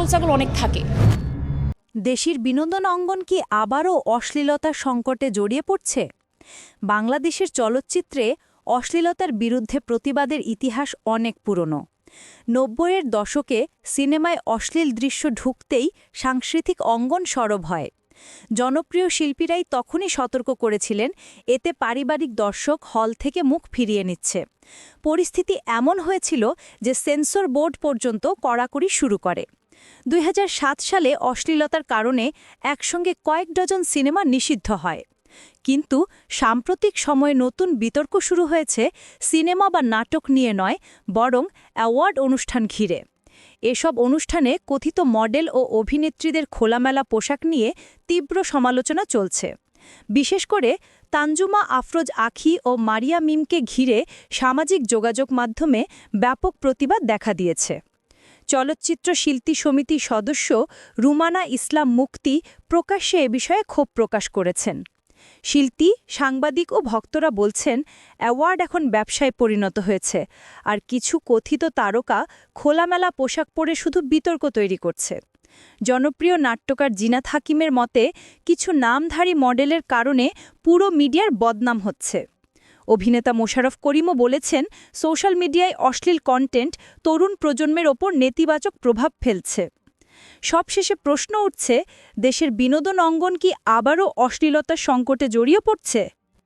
পাগল ছাগল অনেক থাকে। দেশের বিনোদন অঙ্গন কি আবারও অশ্লীলতার সংকটে জড়িয়ে পড়ছে? বাংলাদেশের চলচ্চিত্রে অশ্লীলতার বিরুদ্ধে প্রতিবাদের ইতিহাস অনেক পুরনো। নব্বইয়ের দশকে সিনেমায় অশ্লীল দৃশ্য ঢুকতেই সাংস্কৃতিক অঙ্গন সরব হয়। জনপ্রিয় শিল্পীরাই তখনই সতর্ক করেছিলেন, এতে পারিবারিক দর্শক হল থেকে মুখ ফিরিয়ে নিচ্ছে। পরিস্থিতি এমন হয়েছিল যে সেন্সর বোর্ড পর্যন্ত কড়াকড়ি শুরু করে। দুই হাজার সাত সালে অশ্লীলতার কারণে একসঙ্গে কয়েক ডজন সিনেমা নিষিদ্ধ হয়। কিন্তু সাম্প্রতিক সময়ে নতুন বিতর্ক শুরু হয়েছে সিনেমা বা নাটক নিয়ে নয়, বরং অ্যাওয়ার্ড অনুষ্ঠান ঘিরে। এসব অনুষ্ঠানে কথিত মডেল ও অভিনেত্রীদের খোলামেলা পোশাক নিয়ে তীব্র সমালোচনা চলছে। বিশেষ করে তানজুমা, আফরোজ আখি ও মারিয়া মিমকে ঘিরে সামাজিক যোগাযোগ মাধ্যমে ব্যাপক প্রতিবাদ দেখা দিয়েছে। চলচ্চিত্র শিল্পী সমিতির সদস্য রুমানা ইসলাম মুক্তি প্রকাশ্যে এ বিষয়ে ক্ষোভ প্রকাশ করেছেন। শিল্পী, সাংবাদিক ও ভক্তরা বলছেন, অ্যাওয়ার্ড এখন ব্যবসায় পরিণত হয়েছে। আর কিছু কথিত তারকা খোলামেলা পোশাক পরে শুধু বিতর্ক তৈরি করছে। জনপ্রিয় নাট্যকার জিনাত হাকিমের মতে, কিছু নামধারী মডেলের কারণে পুরো মিডিয়ার বদনাম হচ্ছে। অভিনেতা মোশারফ করিমও বলেছেন, সোশ্যাল মিডিয়ায় অশ্লীল কন্টেন্ট তরুণ প্রজন্মের ওপর নেতিবাচক প্রভাব ফেলছে। সবশেষে প্রশ্ন উঠছে, দেশের বিনোদন অঙ্গন কি আবারও অশ্লীলতার সংকটে জড়িয়ে পড়ছে?